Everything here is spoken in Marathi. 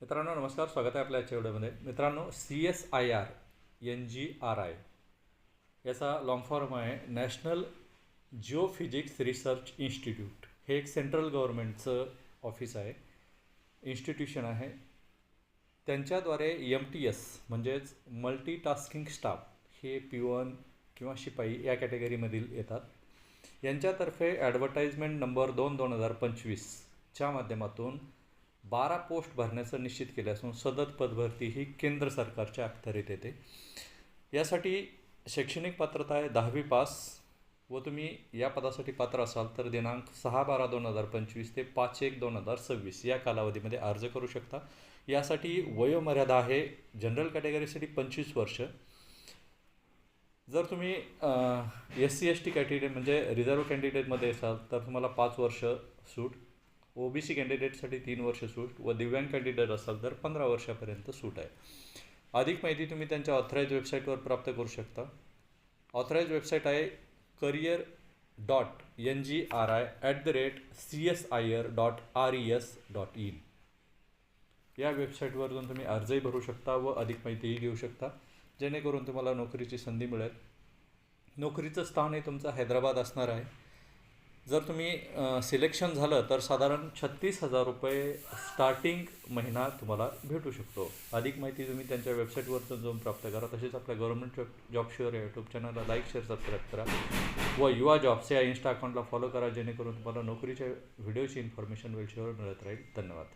मित्रांनो नमस्कार. स्वागत आहे आपल्या आजच्या व्हिडिओमध्ये. मित्रांनो C S I R N G R I याचा लॉंग फॉर्म आहे national geophysics research institute हे एक सेंट्रल गव्हर्नमेंटचं ऑफिस आहे. इन्स्टिट्यूशन आहे. त्यांच्याद्वारे एम टी एस म्हणजेच मल्टीटास्किंग स्टाफ हे पी वन किंवा शिपाई या कॅटेगरीमधील येतात. यांच्यातर्फे ॲडव्हर्टाईजमेंट नंबर दोन दोन हजार पंचवीसच्या माध्यमातून बारा पोस्ट भरण्याचं निश्चित केले असून सदत पदभरती ही केंद्र सरकारच्या अखत्यारीत येते. यासाठी शैक्षणिक पात्रता आहे दहावी पास व तुम्ही या पदासाठी पात्र असाल तर दिनांक सहा बारा दोन हजार पंचवीस ते पाच एक दोन हजार सव्वीस या कालावधीमध्ये अर्ज करू शकता. यासाठी वयोमर्यादा आहे जनरल कॅटेगरीसाठी पंचवीस वर्ष. जर तुम्ही S C S T category म्हणजे रिझर्व कॅन्डिडेटमध्ये असाल तर तुम्हाला पाच वर्ष सूट. ओ बी सी कॅन्डिडेटसाठी तीन वर्ष सूट व दिव्यांग कॅन्डिडेट असाल तर पंधरा वर्षापर्यंत सूट आहे. अधिक माहिती तुम्ही त्यांच्या ऑथराईज वेबसाईटवर प्राप्त करू शकता. ऑथराईज वेबसाईट आहे career dot N G R I at the rate C S I R dot R E S dot in या वेबसाईटवर जाऊन तुम्ही अर्जही भरू शकता व अधिक माहितीही घेऊ शकता. जेणेकरून तुम्हाला नोकरीची संधी मिळेल. नोकरीचं स्थान हे तुमचं हैदराबाद असणार आहे. जर तुम्ही सिलेक्शन झालं तर साधारण छत्तीस हजार रुपये स्टार्टिंग महिना तुम्हाला भेटू शकतो. अधिक माहिती तुम्ही त्यांच्या वेबसाईटवरतून जाऊन प्राप्त करा. तसेच आपल्या गव्हर्नमेंट जॉब शेअर या यूट्यूब चॅनलला लाईक शेअर सबस्क्राईब करा. व युवा जॉब्स या इन्स्टा अकाउंटला फॉलो करा जेणेकरून तुम्हाला नोकरीच्या व्हिडिओची इन्फॉर्मेशन वेळच्यावर मिळत राहील. धन्यवाद.